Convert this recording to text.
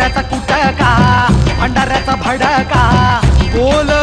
खोबऱ्याचा कुटका भंडाऱ्याचा भडका. बोल